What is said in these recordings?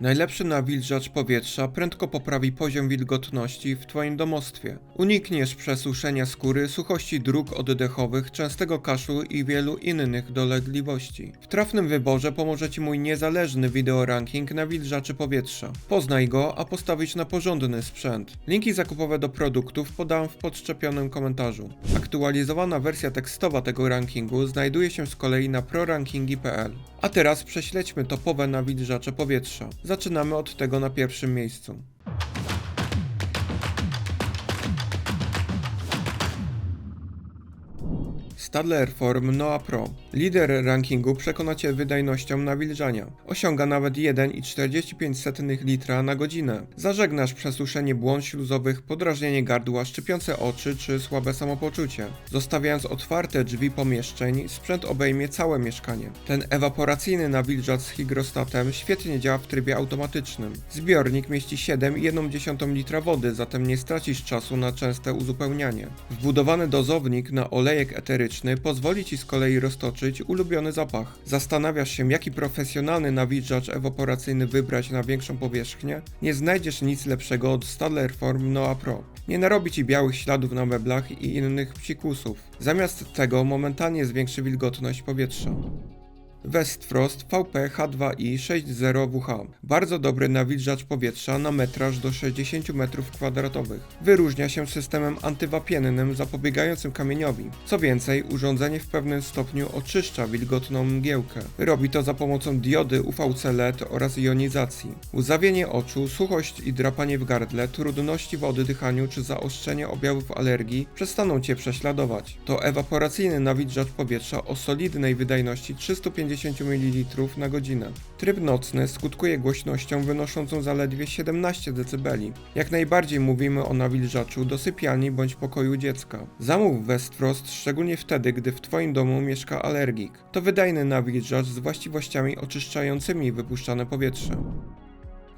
Najlepszy nawilżacz powietrza prędko poprawi poziom wilgotności w Twoim domostwie. Unikniesz przesuszenia skóry, suchości dróg oddechowych, częstego kaszlu i wielu innych dolegliwości. W trafnym wyborze pomoże Ci mój niezależny wideoranking nawilżaczy powietrza. Poznaj go, a postawić na porządny sprzęt. Linki zakupowe do produktów podam w podczepionym komentarzu. Aktualizowana wersja tekstowa tego rankingu znajduje się z kolei na prorankingi.pl. A teraz prześledźmy topowe nawilżacze powietrza. Zaczynamy od tego na pierwszym miejscu. Stadler Form Noa Pro. Lider rankingu przekona Cię wydajnością nawilżania. Osiąga nawet 1,45 litra na godzinę. Zażegnasz przesuszenie błon śluzowych, podrażnienie gardła, szczypiące oczy czy słabe samopoczucie. Zostawiając otwarte drzwi pomieszczeń, sprzęt obejmie całe mieszkanie. Ten ewaporacyjny nawilżacz z hygrostatem świetnie działa w trybie automatycznym. Zbiornik mieści 7,1 litra wody, zatem nie stracisz czasu na częste uzupełnianie. Wbudowany dozownik na olejek eteryczny pozwoli Ci z kolei roztoczyć ulubiony zapach. Zastanawiasz się, jaki profesjonalny nawilżacz ewaporacyjny wybrać na większą powierzchnię? Nie znajdziesz nic lepszego od Stadler Form Noa Pro. Nie narobi Ci białych śladów na meblach i innych psikusów. Zamiast tego momentalnie zwiększy wilgotność powietrza. Westfrost VP H2i 60WH. Bardzo dobry nawilżacz powietrza na metraż do 60 m2. Wyróżnia się systemem antywapiennym zapobiegającym kamieniowi. Co więcej, urządzenie w pewnym stopniu oczyszcza wilgotną mgiełkę. Robi to za pomocą diody UVC LED oraz jonizacji. Łzawienie oczu, suchość i drapanie w gardle, trudności w oddychaniu czy zaostrzenie objawów alergii przestaną Cię prześladować. To ewaporacyjny nawilżacz powietrza o solidnej wydajności 350 ml na godzinę. Tryb nocny skutkuje głośnością wynoszącą zaledwie 17 dB. Jak najbardziej mówimy o nawilżaczu do sypialni bądź pokoju dziecka. Zamów Westfrost szczególnie wtedy, gdy w Twoim domu mieszka alergik. To wydajny nawilżacz z właściwościami oczyszczającymi wypuszczane powietrze.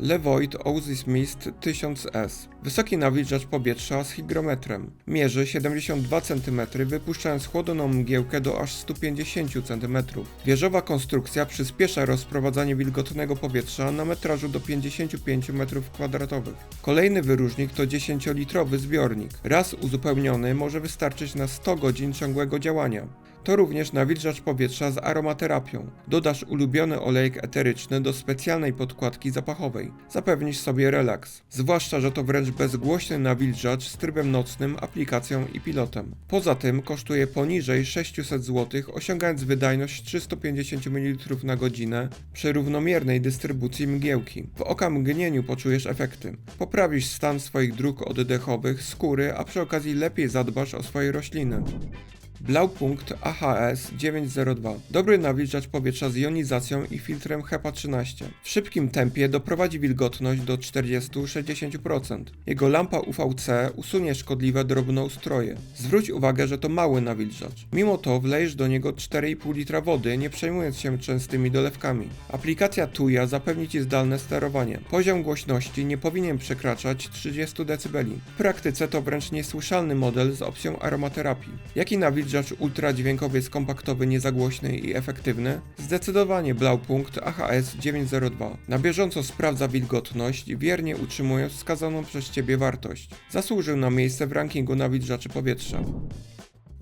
Levoit Oasis Mist 1000S. Wysoki nawilżacz powietrza z hygrometrem. Mierzy 72 cm, wypuszczając chłodną mgiełkę do aż 150 cm. Wieżowa konstrukcja przyspiesza rozprowadzanie wilgotnego powietrza na metrażu do 55 m2. Kolejny wyróżnik to 10-litrowy zbiornik. Raz uzupełniony może wystarczyć na 100 godzin ciągłego działania. To również nawilżacz powietrza z aromaterapią. Dodasz ulubiony olejek eteryczny do specjalnej podkładki zapachowej. Zapewnisz sobie relaks. Zwłaszcza, że to wręcz bezgłośny nawilżacz z trybem nocnym, aplikacją i pilotem. Poza tym kosztuje poniżej 600 zł, osiągając wydajność 350 ml na godzinę przy równomiernej dystrybucji mgiełki. W okamgnieniu poczujesz efekty. Poprawisz stan swoich dróg oddechowych, skóry, a przy okazji lepiej zadbasz o swoje rośliny. Blaupunkt AHS 902. Dobry nawilżacz powietrza z jonizacją i filtrem HEPA 13. W szybkim tempie doprowadzi wilgotność do 40-60%. Jego lampa UVC usunie szkodliwe drobnoustroje. Zwróć uwagę, że to mały nawilżacz. Mimo to wlejesz do niego 4,5 litra wody, nie przejmując się częstymi dolewkami. Aplikacja Tuya zapewni Ci zdalne sterowanie. Poziom głośności nie powinien przekraczać 30 dB. W praktyce to wręcz niesłyszalny model z opcją aromaterapii. Jaki nawilżacz ultradźwiękowiec kompaktowy, niezagłośny i efektywny? Zdecydowanie Blaupunkt AHS 902. Na bieżąco sprawdza wilgotność, wiernie utrzymując wskazaną przez Ciebie wartość. Zasłużył na miejsce w rankingu nawilżaczy powietrza.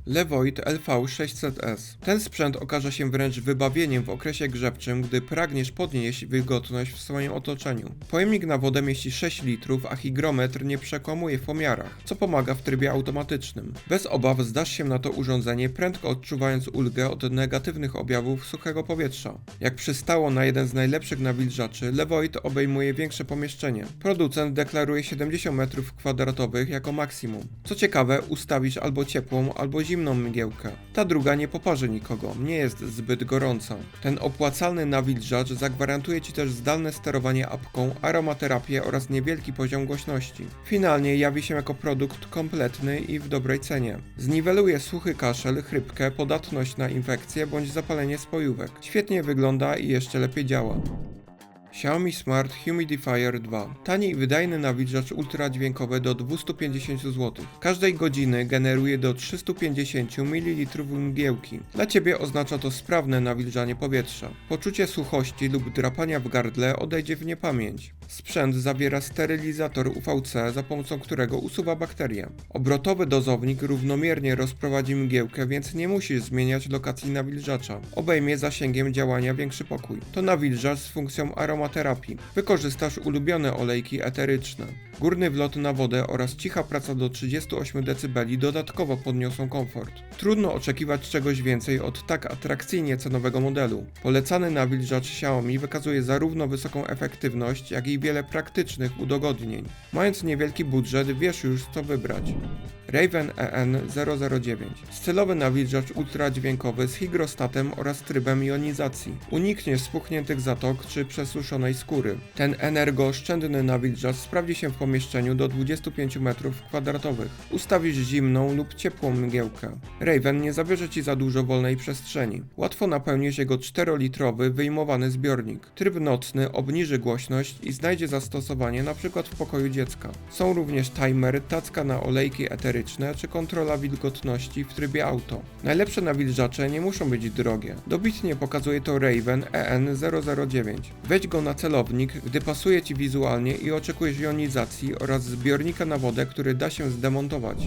Levoit LV600S. Ten sprzęt okaże się wręcz wybawieniem w okresie grzewczym, gdy pragniesz podnieść wilgotność w swoim otoczeniu. Pojemnik na wodę mieści 6 litrów, a hygrometr nie przekłamuje w pomiarach, co pomaga w trybie automatycznym. Bez obaw zdasz się na to urządzenie, prędko odczuwając ulgę od negatywnych objawów suchego powietrza. Jak przystało na jeden z najlepszych nawilżaczy, Levoit obejmuje większe pomieszczenie. Producent deklaruje 70 m2 jako maksimum. Co ciekawe, ustawisz albo ciepłą, albo zimną zimną mgiełkę. Ta druga nie poparzy nikogo, nie jest zbyt gorąca. Ten opłacalny nawilżacz zagwarantuje Ci też zdalne sterowanie apką, aromaterapię oraz niewielki poziom głośności. Finalnie jawi się jako produkt kompletny i w dobrej cenie. Zniweluje suchy kaszel, chrypkę, podatność na infekcje bądź zapalenie spojówek. Świetnie wygląda i jeszcze lepiej działa. Xiaomi Smart Humidifier 2. Tani i wydajny nawilżacz ultradźwiękowy do 250 zł. Każdej godziny generuje do 350 ml mgiełki. Dla Ciebie oznacza to sprawne nawilżanie powietrza. Poczucie suchości lub drapania w gardle odejdzie w niepamięć. Sprzęt zawiera sterylizator UVC, za pomocą którego usuwa bakterie. Obrotowy dozownik równomiernie rozprowadzi mgiełkę, więc nie musisz zmieniać lokacji nawilżacza. Obejmie zasięgiem działania większy pokój. To nawilżacz z funkcją aromaterapii. Wykorzystasz ulubione olejki eteryczne. Górny wlot na wodę oraz cicha praca do 38 dB dodatkowo podniosą komfort. Trudno oczekiwać czegoś więcej od tak atrakcyjnie cenowego modelu. Polecany nawilżacz Xiaomi wykazuje zarówno wysoką efektywność, jak i wiele praktycznych udogodnień. Mając niewielki budżet, wiesz już co wybrać. Raven E EN009 Stylowy nawilżacz ultradźwiękowy z hygrostatem oraz trybem jonizacji. Unikniesz spuchniętych zatok czy przesuszonej skóry. Ten energooszczędny nawilżacz sprawdzi się w pomieszczeniu do 25 m2. Ustawisz zimną lub ciepłą mgiełkę. Raven nie zabierze Ci za dużo wolnej przestrzeni. Łatwo napełnisz jego 4-litrowy wyjmowany zbiornik. Tryb nocny obniży głośność i znajdzie zastosowanie np. w pokoju dziecka. Są również timer, tacka na olejki eteryczne czy kontrola wilgotności w trybie auto. Najlepsze nawilżacze nie muszą być drogie. Dobitnie pokazuje to Raven E EN009. Weź go na celownik, gdy pasuje Ci wizualnie i oczekujesz jonizacji oraz zbiornika na wodę, który da się zdemontować.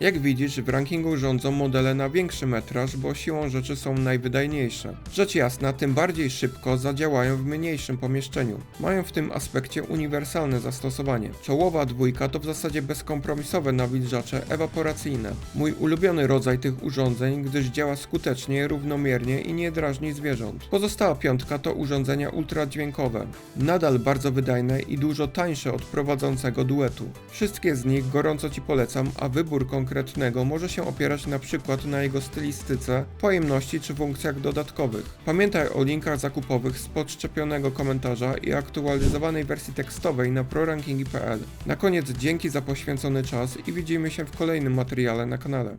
Jak widzisz, w rankingu rządzą modele na większy metraż, bo siłą rzeczy są najwydajniejsze. Rzecz jasna, tym bardziej szybko zadziałają w mniejszym pomieszczeniu. Mają w tym aspekcie uniwersalne zastosowanie. Czołowa dwójka to w zasadzie bezkompromisowe nawilżacze ewaporacyjne. Mój ulubiony rodzaj tych urządzeń, gdyż działa skutecznie, równomiernie i nie drażni zwierząt. Pozostała piątka to urządzenia ultradźwiękowe. Nadal bardzo wydajne i dużo tańsze od prowadzącego duetu. Wszystkie z nich gorąco Ci polecam, a wybór konkretnego może się opierać na przykład na jego stylistyce, pojemności czy funkcjach dodatkowych. Pamiętaj o linkach zakupowych z podszczepionego komentarza i aktualizowanej wersji tekstowej na prorankingi.pl. Na koniec dzięki za poświęcony czas i widzimy się w kolejnym materiale na kanale.